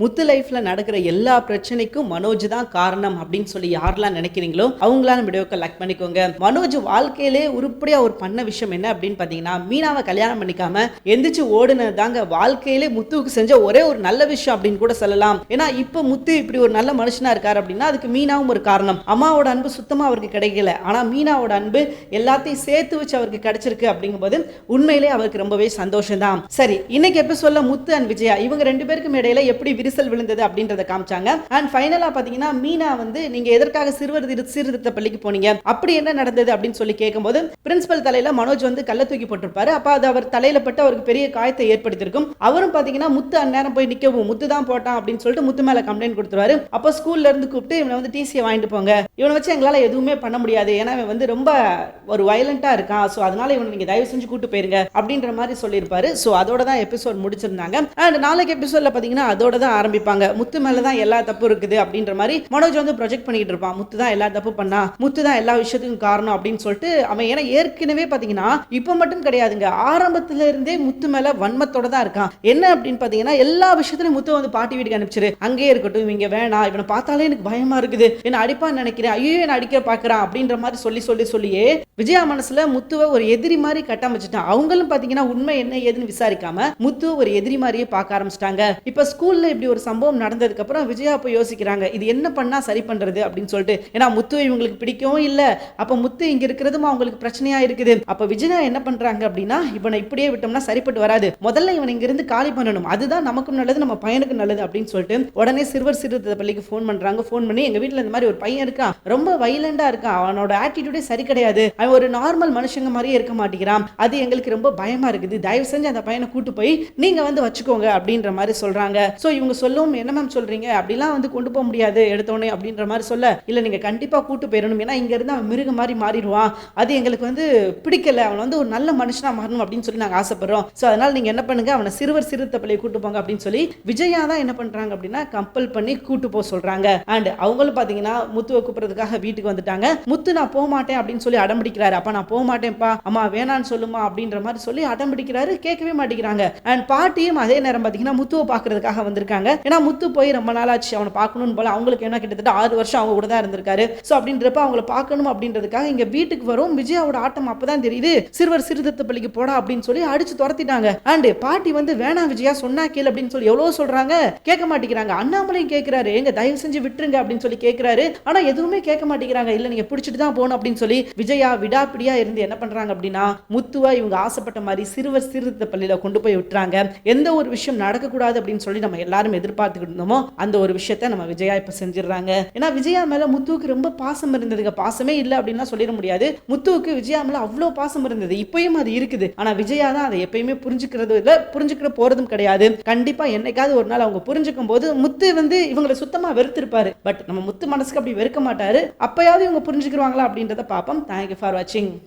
முத்து லைஃப்ல நடக்கிற எல்லா பிரச்சனைக்கும் மனோஜ் தான் காரணம் அப்படின்னு சொல்லி யாரெல்லாம் நினைக்கிறீங்களோ அவங்களாம் வீடியோக்கு லைக் பண்ணிக்கோங்க. மனோஜ் வாழ்க்கையிலே உருப்படியா ஒரு பண்ண விஷயம் என்ன அப்படின்னு பாத்தீங்கன்னா மீனாவை கல்யாணம் பண்ணிக்காம எந்திரிச்சு ஓடுனது தாங்க வாழ்க்கையிலே முத்துவுக்கு செஞ்ச ஒரே ஒரு நல்ல விஷயம் அப்படின்னு கூட சொல்லலாம். ஏன்னா இப்போ முத்து இப்படி ஒரு நல்ல மனுஷனா இருக்காரு அப்படின்னா அதுக்கு மீனாவும் ஒரு காரணம். அம்மாவோட அன்பு சுத்தமா அவருக்கு கிடைக்கல. ஆனா மீனாவோட அன்பு எல்லாத்தையும் சேர்த்து வச்சு அவருக்கு கிடைச்சிருக்கு அப்படிங்கும்போது உண்மையிலே அவருக்கு ரொம்பவே சந்தோஷம் தான் சரி இன்னைக்கு சொல்ல முத்து அண்ட் விஜயா இவங்க ரெண்டு பேருக்கும் இடையில எப்படி விரிசல் விழுந்தது அப்படின்றத காமிச்சாங்க. அண்ட் ஃபைனலா பாத்தீங்கன்னா மீனா வந்து நீங்க எதற்காக சிறுவர் திரு- சீர்திருத்த பள்ளிக்கு போனீங்க? அப்படி என்ன நடந்தது? அப்படின்னு சொல்லி கேட்கும்போது பிரின்சிபல் தலையில மனோஜ் வந்து கள்ள தூக்கி போட்டிருப்பாரு. அப்ப அது அவர் தலையில பட்டு அவருக்கு பெரிய காயத்தை ஏற்படுத்தியிருக்கும். அவரும் பாத்தீங்கன்னா முத்து அந்நேரம் போய் நிக்கவும். முத்து தான் போட்டான். அப்படின்னு சொல்லிட்டு முத்து மேல கம்ப்ளைண்ட் கொடுத்துருவாரு. அப்போ ஸ்கூல்ல இருந்து கூப்பிட்டு இவனை வந்து டிசியை வாங்கிட்டு போங்க. இவனை வச்சு எங்களால எதுவுமே பண்ண முடியாது. ஏன்னா இவன் வந்து ரொம்ப ஒரு வயலண்டா இருக்கான். ஸோ அதனால இவனை நீங்க தயவு செஞ்சு கூட்டு போயிருங்க. அப்படின்ற மாதிரி சொல்லியிருப்பாரு. ஸோ அதோட தான் எபிசோட் முடிச்சிருந்தாங்க. அண்ட் நாளைக்கு எபிசோட்ல பாத்தீங்கன்னா அதோட தான் ஆரம்பிப்பாங்க. முத்து மேல தான் எல்லா தப்பு இருக்குது அப்படின்ற மாதிரி மனோஜ் வந்து ப்ரொஜெக்ட் பண்ணிட்டு இருப்பான். முத்து தான் எல்லா தப்பு பண்ணா முத்து தான் எல்லா விஷயத்துக்கும் காரணம் அப்படின்னு சொல்லிட்டு அவன் ஏன்னா ஏற்கனவே பாத்தீங்கன்னா இப்போ மட்டும் கிடையாதுங்க. ஆரம்பத்துல இருந்தே முத்து மேல வன்மத்தோட தான் இருக்கான். என்ன அப்படின்னு பாத்தீங்கன்னா எல்லா விஷயத்திலும் முத்து வந்து பாட்டி வீட்டுக்கு அனுப்பிச்சிரு. அங்கேயே இருக்கட்டும் இங்க வேணாம் இவனை பார்த்தாலே எனக்கு பயமா இருக்குது. என்ன அடிப்பான்னு நினைக்கிறேன். ஐயோ என்ன அடிக்க பாக்குறான் அப்படின்ற மாதிரி சொல்லி சொல்லி சொல்லியே விஜயா மனசுல முத்துவை ஒரு எதிரி மாதிரி கட்டமைச்சிட்டான். அவங்களும் பாத்தீங்கன்னா உண்மை என்ன ஏதுன்னு விசாரிக்காம முத்துவை ஒரு எதிரி மாதிரியே பார்க்க ஆரம்பிச்சிட்டாங்க. இப்ப ஸ்கூல்ல இப்படி இப்படி ஒரு சம்பவம் நடந்ததுக்கப்புறம் விஜயா அப்போ யோசிக்கிறாங்க இது என்ன பண்ணால் சரி பண்ணுறது அப்படின்னு சொல்லிட்டு. ஏன்னா முத்து இவங்களுக்கு பிடிக்கவும் இல்லை. அப்போ முத்து இங்கே இருக்கிறதும் அவங்களுக்கு பிரச்சனையாக இருக்குது. அப்போ விஜயா என்ன பண்ணுறாங்க அப்படின்னா இவனை இப்படியே விட்டோம்னா சரிப்பட்டு வராது. முதல்ல இவன் இங்கிருந்து காலி பண்ணணும். அதுதான் நமக்கும் நல்லது நம்ம பையனுக்கு நல்லது அப்படின்னு சொல்லிட்டு உடனே சிறுவர் சிறுத்தை பள்ளிக்கு ஃபோன் பண்ணுறாங்க ஃபோன் பண்ணி எங்கள் வீட்டில் இந்த மாதிரி ஒரு பையன் இருக்கான். ரொம்ப வைலண்டாக இருக்கான். அவனோட ஆட்டிடியூடே சரி கிடையாது. அவன் ஒரு நார்மல் மனுஷங்க மாதிரியே இருக்க மாட்டேங்கிறான். அது எங்களுக்கு ரொம்ப பயமாக இருக்குது. தயவு செஞ்சு அந்த பையனை கூட்டு போய் நீங்கள் வந்து வச்சுக்கோங்க அப்படின்ற மாதிரி சொல்கிறாங்க ஸோ இவங்க சொல்லவும் என்ன மேம் சொல்றீங்க? அப்படிலாம் வந்து கொண்டு போக முடியாது எடுத்தோடனே அப்படின்ற மாதிரி சொல்ல இல்லை நீங்க கண்டிப்பா கூட்டு போயிடணும் ஏன்னா இங்க இருந்து அவன் மிருகம் மாதிரி மாறிடுவான். அது எங்களுக்கு வந்து பிடிக்கல. அவன் வந்து ஒரு நல்ல மனுஷனா மாறணும் அப்படின்னு சொல்லி நாங்க ஆசைப்படுறோம். சோ அதனால நீங்கள் என்ன பண்ணுங்க அவனை சிறுவர் சிறுத்த பள்ளியை கூட்டு போங்க அப்படின்னு சொல்லி விஜயா தான் என்ன பண்றாங்க அப்படின்னா கம்பல் பண்ணி கூட்டு போக சொல்றாங்க. அண்ட் அவங்களும் பாத்தீங்கன்னா முத்துவை கூப்பிடுறதுக்காக வீட்டுக்கு வந்துட்டாங்க. முத்து நான் போக மாட்டேன் அப்படின்னு சொல்லி அடம்பிடிக்கிறாரு. அப்போ நான் போக மாட்டேன்ப்பா. அம்மா வேணான்னு சொல்லுமா அப்படின்ற மாதிரி சொல்லி அடம் பிடிக்கிறாரு கேட்கவே மாட்டேங்கிறாங்க. அண்ட் பாட்டியும் அதே நேரம் பாத்தீங்கன்னா முத்துவை பார்க்கறதுக்காக வந்திருக்காங்க. ஏன்னா முத்து போய் ரொம்ப நாள் ஆச்சு அவனை பார்க்கணும்னு போல. அவங்களுக்கு என்ன கிட்டத்தட்ட ஆறு வருஷம் அவங்க கூட தான் இருந்திருக்காரு. சோ அப்படின்றப்ப அவங்கள பார்க்கணும் அப்படின்றதுக்காக இங்க வீட்டுக்கு வரும். விஜயாவோட ஆட்டம் அப்பதான் தெரியுது. சிறுவர் சிறுதத்த பள்ளிக்கு போடா அப்படின்னு சொல்லி அடிச்சு துரத்திட்டாங்க. அண்ட் பாட்டி வந்து வேணாம் விஜயா சொன்னா கேள் அப்படின்னு சொல்லி எவ்வளவு சொல்றாங்க? கேட்க மாட்டேங்கிறாங்க. அண்ணாமலையும் கேட்கிறாரு. எங்க தயவு செஞ்சு விட்டுருங்க அப்படின்னு சொல்லி கேட்கிறாரு. ஆனா எதுவுமே கேட்க மாட்டேங்கிறாங்க. இல்ல நீங்க பிடிச்சிட்டு தான் போகணும் அப்படின்னு சொல்லி விஜயா விடாப்பிடியா இருந்து என்ன பண்றாங்க அப்படின்னா முத்துவா இவங்க ஆசைப்பட்ட மாதிரி சிறுவர் சீர்திருத்த பள்ளியில கொண்டு போய் விட்டுறாங்க. எந்த ஒரு விஷயம் நடக்கக்கூடாது அப்படின்னு சொல்லி நம்ம எல்லாரும் எதிர்பார்த்துக்கிட்டு இருந்தோமோ அந்த ஒரு விஷயத்த நம்ம விஜயா இப்ப செஞ்சிடுறாங்க. ஏன்னா விஜயா மேல முத்துவுக்கு ரொம்ப பாசம் இருந்ததுங்க. பாசமே இல்லை அப்படின்லாம் சொல்லிட முடியாது. முத்துவுக்கு விஜயா மேல அவ்வளோ பாசம் இருந்தது. இப்பயும் அது இருக்குது. ஆனா விஜயா தான் அதை எப்பயுமே புரிஞ்சுக்கிறது இல்லை புரிஞ்சுக்கிற போறதும் கிடையாது. கண்டிப்பா என்னைக்காவது ஒரு நாள் அவங்க புரிஞ்சுக்கும் போது முத்து வந்து இவங்களை சுத்தமா வெறுத்திருப்பாரு. பட் நம்ம முத்து மனசுக்கு அப்படி வெறுக்க மாட்டாரு. அப்பயாவது இவங்க புரிஞ்சுக்கிருவாங்களா அப்படின்றத பார்ப்போம் தேங்க்யூ ஃபார் வாட்சிங்